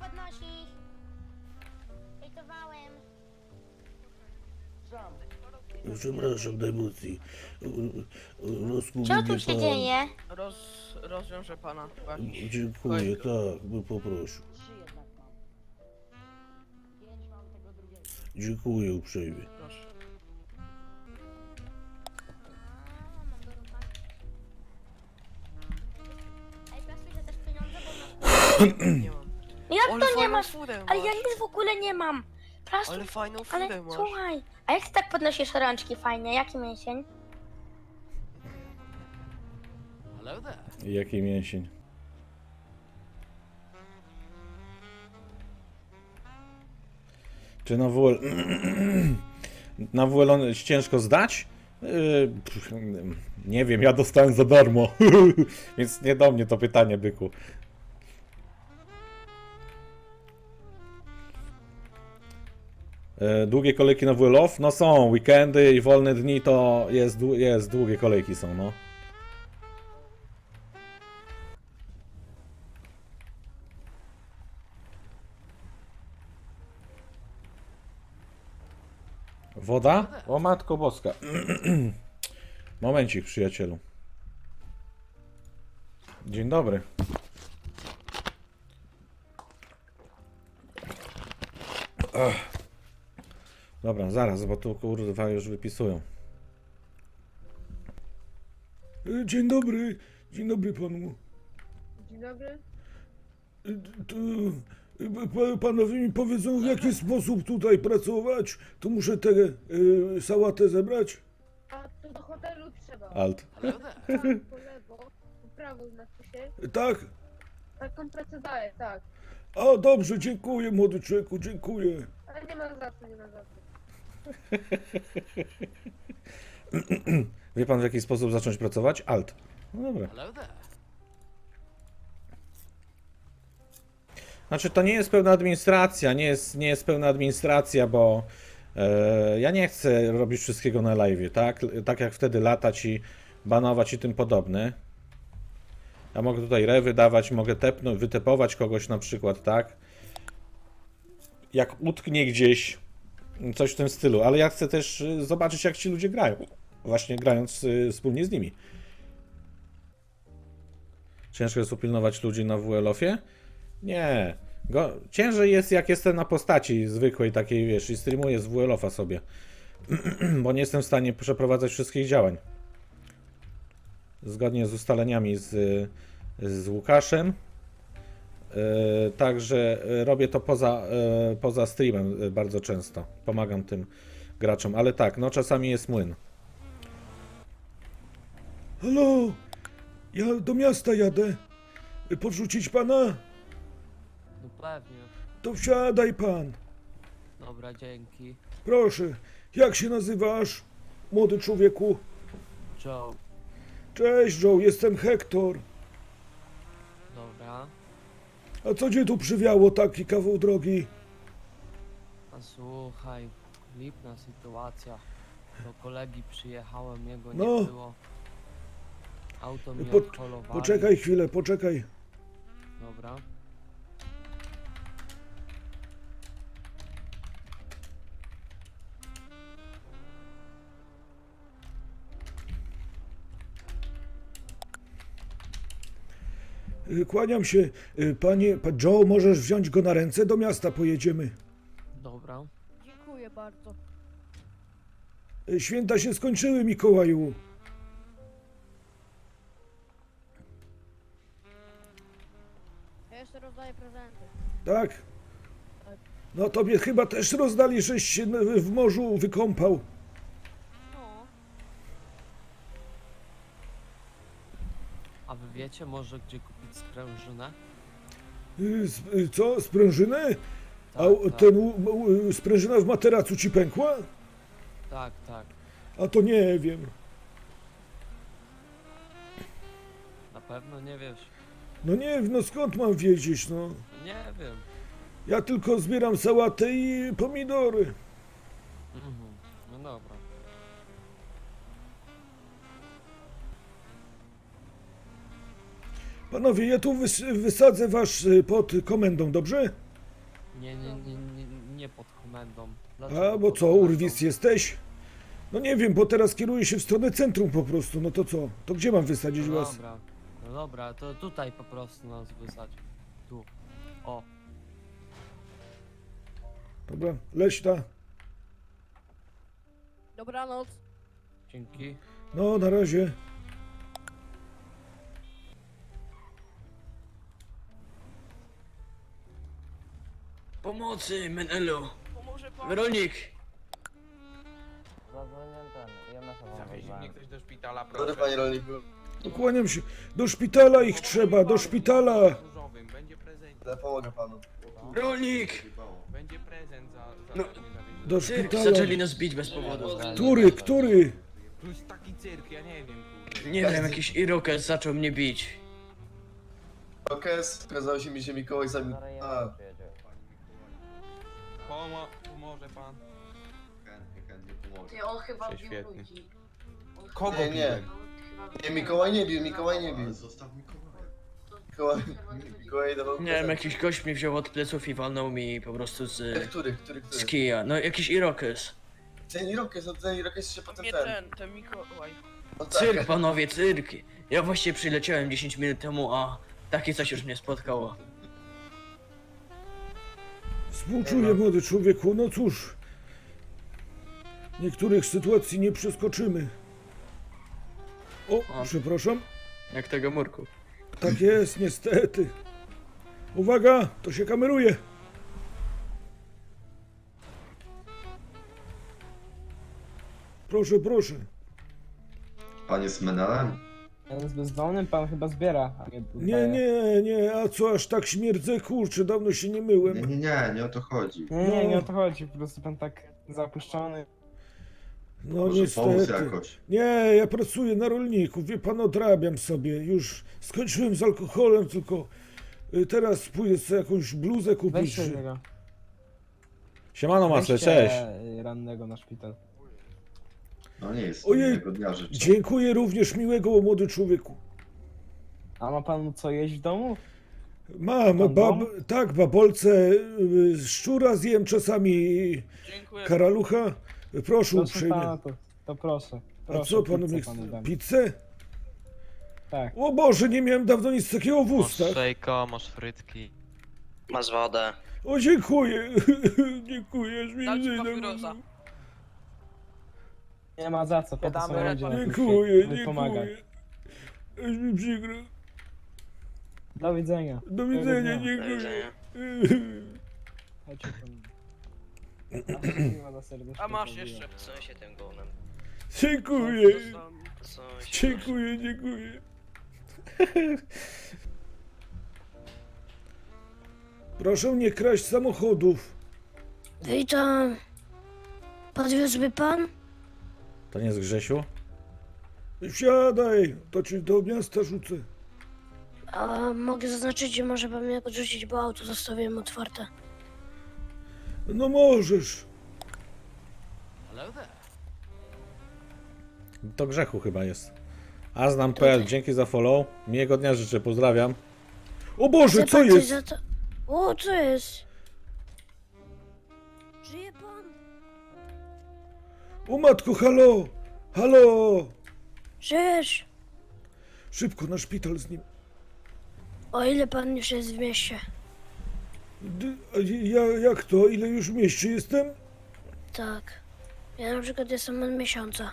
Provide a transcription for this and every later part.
Ich. Hejtowałem. Przepraszam najmocniej. Rozkuł Co tu się pan. dzieje? Roz, rozwiążę pana. Właśnie. Dziękuję, tak, by poprosił. Dziękuję uprzejmie. Proszę. Ej, pasuje też pieniądze, bo na... Nie. Jak Ale to nie fajną masz? furę Ale ja masz. nic w ogóle nie mam. Plastu, Ale fajną ale furę masz. słuchaj. A jak ty tak podnosisz rączki fajnie? Jaki mięsień? Hello there. Jaki mięsień? Czy na WL... na WL on jest ciężko zdać? Yy, pff, Nie wiem, ja dostałem za darmo. Więc nie do mnie to pytanie, byku. Długie kolejki na WL off? No są, weekendy i wolne dni to jest, jest długie kolejki są, no. Woda? O matko boska. Momencik, przyjacielu. Dzień dobry. Ach. Dobra, zaraz, bo tu kurwa już wypisują. E, Dzień dobry, dzień dobry panu. Dzień dobry. To, e, pa- panowie mi powiedzą, w jaki sposób tutaj pracować. To muszę tę e, sałatę zebrać. A to do hotelu trzeba. Alt. Tak, po lewo, po prawo znaczy się. Tak? Taką pracę daję, tak. O, dobrze, dziękuję, młody człowieku, dziękuję. Ale nie ma za co, nie ma za co. Wie pan, w jaki sposób zacząć pracować? Alt. No dobra. Znaczy, to nie jest pełna administracja, nie jest, nie jest pełna administracja, bo e, ja nie chcę robić wszystkiego na live, tak? Tak jak wtedy latać i banować i tym podobne. Ja mogę tutaj rewy dawać, mogę tepnąć, wytepować kogoś na przykład, tak? Jak utknie gdzieś, coś w tym stylu, ale ja chcę też y, zobaczyć, jak ci ludzie grają. Właśnie grając y, wspólnie z nimi. Ciężko jest upilnować ludzi na WL-ofie? Nie. Go, ciężej jest jak jestem na postaci zwykłej takiej, wiesz, i streamuję z WL-ofa sobie. Bo nie jestem w stanie przeprowadzać wszystkich działań. Zgodnie z ustaleniami z, z Łukaszem. Yy, także yy, robię to poza, yy, poza streamem bardzo często. Pomagam tym graczom, ale tak, no czasami jest młyn. Halo, ja do miasta jadę. Podrzucić pana? No pewnie. To wsiadaj pan. Dobra, dzięki. Proszę, jak się nazywasz, młody człowieku? Joe. Cześć, Joe, jestem Hektor. A co cię tu przywiało taki kawał drogi? A słuchaj, lipna sytuacja. Do kolegi przyjechałem, jego No. nie było. Auto mi Po- odholowali. Poczekaj chwilę, poczekaj. Dobra. Kłaniam się. Y, Panie, pan Joe, możesz wziąć go na ręce? Do miasta pojedziemy. Dobra. Dziękuję bardzo. Y, Święta się skończyły, Mikołaju. Ja jeszcze rozdaję prezenty. Tak? No tobie chyba też rozdali, żeś się w morzu wykąpał. Wiecie może gdzie kupić sprężynę? Y, sp- y, Co, sprężynę? A Tak, u- tak. ten u- u- sprężyna w materacu ci pękła? Tak, tak. A to nie wiem. Na pewno nie wiesz. No nie, no skąd mam wiedzieć, no. Nie wiem. Ja tylko zbieram sałatę i pomidory. Mhm. No dobra. Panowie, ja tu wys- wysadzę was y, pod komendą, dobrze? Nie, nie, nie, nie, nie pod komendą. A, Dlaczego bo pod co, komendą? Urwis jesteś? No nie wiem, bo teraz kieruję się w stronę centrum po prostu, no to co? To gdzie mam wysadzić No was? dobra, no dobra, to tutaj po prostu nas wysadź. Tu. O, Dobra, leśna. Dobranoc. dzięki. No, na razie. Pomocy, Menelu! Pomoże pan. Weronik! Zawieź mnie ktoś do szpitala, Dobry proszę. panie rolniku. Kłaniam się. Do szpitala ich trzeba, do szpitala. Różowym, będzie prezent. Ja pomogę panu. Rolnik! Będzie prezent za, za No. to, że mnie zawiezie. Do Cyrk, szpitala. zaczęli nas bić bez powodu. Który, który? Tu jest taki cyrk, ja nie wiem, kurde. Nie wiem, jakiś Irokez zaczął mnie bić. Okres, okazało się mi, że Mikołaj zabił... A, Pomo pomoże pan. chętnie, chętnie pomogę. Ty, on chyba bił Prześwietnie. ludzi. On Kogo Nie, nie. biłem? chyba bił Nie, Mikołaj nie bił, Mikołaj nie bił. Zostaw Mikołaja. Mikołaj, Mikołaj dawał Nie wiem, jakiś gość mnie wziął od pleców i walnął mi po prostu z, Który, który, z który? kija. No, jakiś Irokez. Ten Irokes, no ten Irokes się potem Nie ten. ten, ten Mikołaj. No tak. Cyrk, panowie, cyrk! Ja właściwie przyleciałem 10 minut temu, a takie coś już mnie spotkało. Współczuję, młody człowieku. No cóż. Niektórych sytuacji nie przeskoczymy. O, A. przepraszam. Jak tego murku. Tak jest, niestety. Uwaga, to się kameruje. Proszę, proszę. Pan jest menelem? Pan jest bezdomny, pan chyba zbiera, a nie Nie, nie, nie, a co aż tak śmierdzę? Kurczę, dawno się nie Nie, myłem. nie, nie, nie o to chodzi. Nie, nie, nie No. o to chodzi, po prostu pan tak zapuszczony. No Może pomóc niestety. jakoś. Nie, ja pracuję na rolniku, wie pan, odrabiam sobie. Już skończyłem z alkoholem, tylko y, teraz pójdę sobie jakąś bluzę kupić. Weźcie. Siemano Weźcie, cześć. rannego na szpital. No nie jest Ojej, miłego dnia życzę. Dziękuję również miłego, młody człowieku. A ma pan co jeść w domu? Mam, Pan bab, dom? tak, babolce, y, szczura zjem czasami, Dziękuję. karalucha. Proszę Proszę uprzejmie. pana, to, to proszę. A proszę co panu pizzę mi panu dam. Pizzę? Tak. O Boże, nie miałem dawno nic takiego w ustach. szejka, masz frytki. Masz wodę. O, dziękuję. dziękuję, aż mi Dam ci papierosa. Nie ma za co, po to są Damy ludzie na tym Dziękuję, pomagać. dziękuję. Aż mi przykro. Do widzenia. Do widzenia, dnia. dziękuję. Chodźcie pan. A, na masz jeszcze. Co się tym gównem? Dziękuję. Dziękuję, dziękuję. Proszę nie kraść samochodów. Witam. Podwiózłby pan? To nie jest Grzesiu? Wsiadaj, to ci do miasta rzucę. A mogę zaznaczyć, że może pan mnie podrzucić, bo auto zostawiłem otwarte. No możesz. Hello there. To Grzechu chyba jest. Aznam.pl, dzięki za follow. Miłego dnia życzę, pozdrawiam. O Boże, Chce co pan coś jest? Za to... O, co jest? O matko, halo! Halo! Żyjesz? Szybko na szpital z nim. O ile pan już jest w mieście? D- ja, jak to? Ile już w mieście jestem? Tak. Ja na przykład jestem od miesiąca.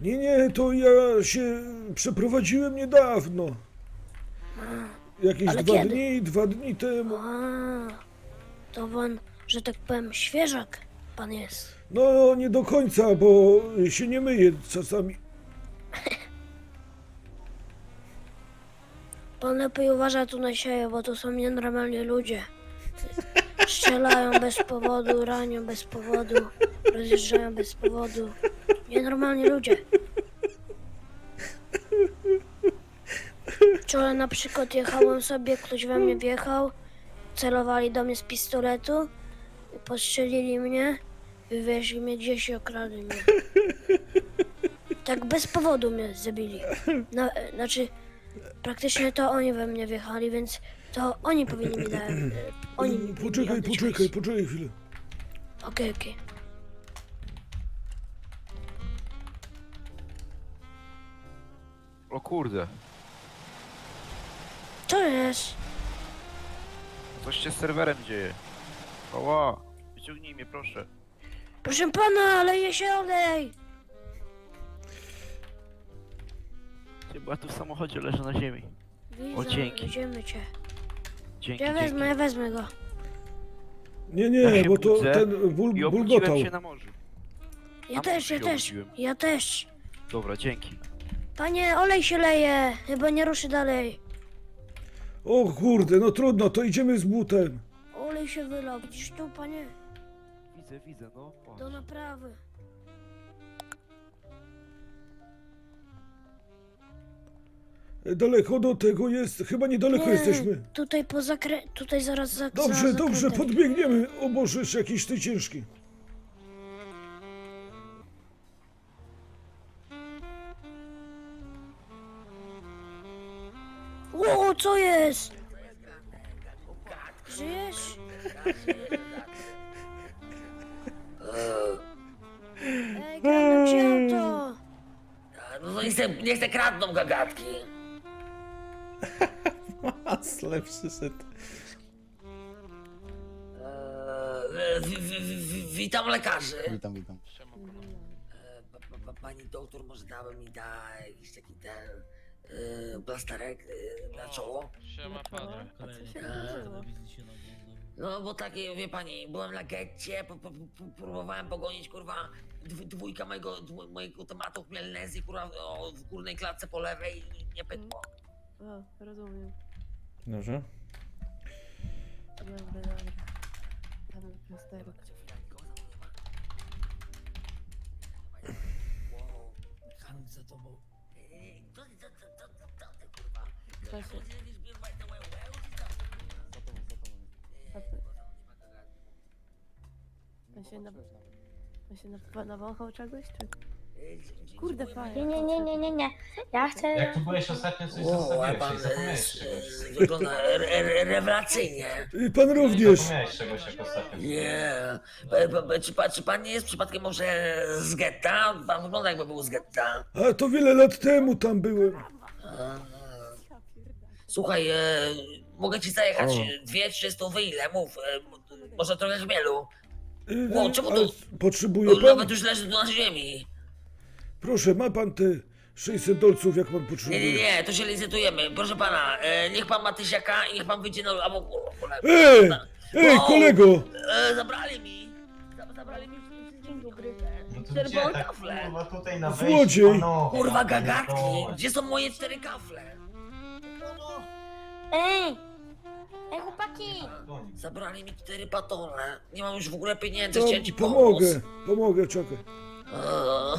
Nie, nie, to ja się przeprowadziłem niedawno. Jakieś Ale dwa kiedy? dni, dwa dni temu. A, to pan, że tak powiem, świeżak pan jest. No, nie do końca, bo się nie myję czasami. Pan lepiej uważa tu na siebie, bo to są nienormalni ludzie. Strzelają bez powodu, ranią bez powodu, rozjeżdżają bez powodu. Nienormalni ludzie. Wczoraj na przykład jechałem sobie, ktoś we mnie wjechał, celowali do mnie z pistoletu, postrzelili mnie, wywieźli mnie gdzieś i okradli mnie. Tak bez powodu mnie zabili. Na, znaczy, praktycznie to oni we mnie wjechali, więc To oni powinni mi dać. Oni mi powinni Poczekaj, oddać poczekaj, hajs. poczekaj chwilę. Okej, okej. O kurde. Co jest? Coś się z serwerem dzieje. Oła. Wyciągnij mnie proszę. Proszę pana, leje się olej! Chyba tu w samochodzie leży na ziemi. Widzę, dzięki. Idziemy cię. Dzięki, Ja wezmę, ja wezmę go. Nie, Ja nie, się bo to budzę ten ból, I bulgotał. obudziłem się na morzu. Ja Na też, ja się też. obudziłem. Ja też. Dobra, dzięki. Panie, olej się leje. Chyba nie ruszy dalej. O kurde, no trudno, to idziemy z butem. Olej się wylał. Widzisz tu, panie? Widzę, widzę, no. Patrz. Do naprawy. Daleko do tego jest, chyba niedaleko Nie, jesteśmy. Tutaj po zakrę... Tutaj zaraz za Dobrze, za dobrze, zakrętem. podbiegniemy. O Boże, jeszcze jakiś ty ciężki. Ło, co jest? Żyjesz? Nie chcę, nie chcę kradną gagatki. Masle przyszedł. Eee, wi- wi- wi- wi- witam lekarzy. Witam, witam. Eee, pa- pa- pa- Pani doktor może dałaby mi da jakiś taki ten eee, plasterek eee, na czoło? Siema, padre. No bo takie, wie pani, byłem na getcie, po, po, po, próbowałem pogonić kurwa dw, dwójka mojego, dwu, mojego tematu chmielnezji kurwa o, w górnej klatce po lewej i nie pykło. O, rozumiem. Dobrze. Dobra, dobra. Tam plasterek. Kamil za tobą. Ej, Co ty, co, co, co, ty kurwa? Cześć. Pan się na... Pan się na... nawąchał czegoś, czy... Kurde, fajnie. Nie, nie, nie, nie, nie, nie. Ja chcę... Jak tu byłeś ostatnio, coś O, a pan e, s- e, wygląda re, re, rewelacyjnie. Y, Pan również. czegoś jak ostatnio. Nie. P- p- Czy, pan- czy pan nie jest przypadkiem może z getta? Pan wygląda jakby był z getta. A to wiele lat temu tam byłem. A. Słuchaj, e, mogę ci zajechać O. dwie, trzy stówy, ile? Mów. E, może trochę chmielu. Y, Wow, czemu ale to- Potrzebuje pan? Nawet już leży tu na ziemi. Proszę, ma pan te 600 dolców, jak pan Nie, nie, potrzebuje. nie, to się licytujemy. Proszę pana, e, niech pan ma tysiaka i niech pan wyjdzie na... Albo, kurwa, Ej! Ej, Wow. kolego! E, zabrali mi. Zab- Zabrali mi dzień dobry. Czerwone kafle. tutaj na Złodziej! Kurwa gagatki. Gdzie są moje cztery kafle? Ej! Ej, chłopaki! Zabrali mi cztery batony. Nie mam już w ogóle pieniędzy, To chciałem ci pomóc. pomogę, pomogę, czekaj. Eee,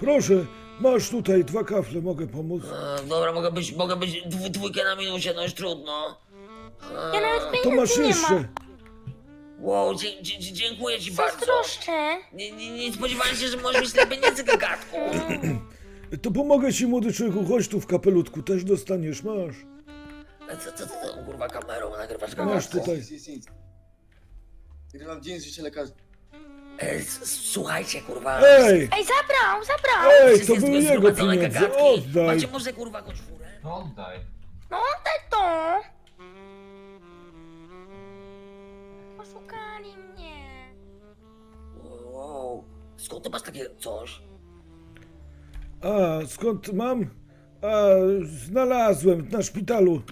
Proszę, masz tutaj dwa kafle, mogę pomóc. eee, dobra, mogę być, mogę być dwu, dwójkę na minusie, no już trudno. Eee, Ja nawet To masz pieniędzy nie jeszcze. mam. Wow, dzie, dzie, dzie- dziękuję ci bardzo. Zazdroszczę. Nie, nie, nie spodziewałem się, że możesz mieć tyle pieniędzy, gagatku. To pomogę ci, młody człowieku, chodź tu w kapelutku, też dostaniesz, masz. Co, co, co, co kurwa kamerą nagrywasz Masz tutaj. Nic, nic, nic. Nagrywam dzień z życia lekarza. E, s- słuchajcie, kurwa. Ej! Ej, zabrał, zabrał! Ej, to były jego pieniądze, oddaj! Macie może kurwa furę? No oddaj. No oddaj to! Oszukali mnie. Wow, skąd ty masz takie coś? A, skąd mam? A, znalazłem na szpitalu.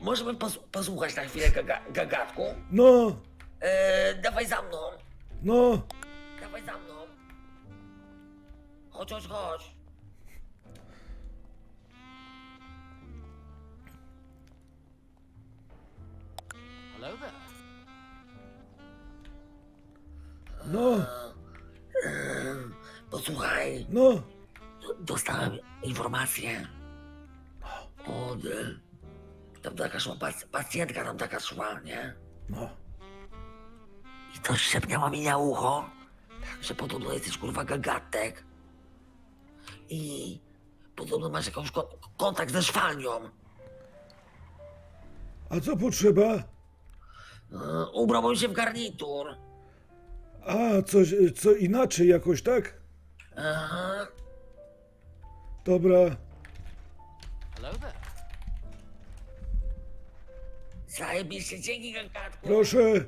Możemy pos posłuchać na chwilę gaga gagatku? No, E, dawaj za mną, no. dawaj za mną. Chodź, chodź, chodź. Hello there. No, E, posłuchaj, no. d- dostałem informację od... e, Tam taka szła pac pacjentka, tam taka szła, nie? No. I coś szepnęła mi na ucho, że podobno jesteś kurwa gagatek. I podobno masz jakąś kon kontakt ze szwalnią. A co potrzeba? E, Ubrałbym się w garnitur. A, coś, co inaczej jakoś, tak? Aha. Dobra. Hello there. Zajebiście, dzięki. Proszę.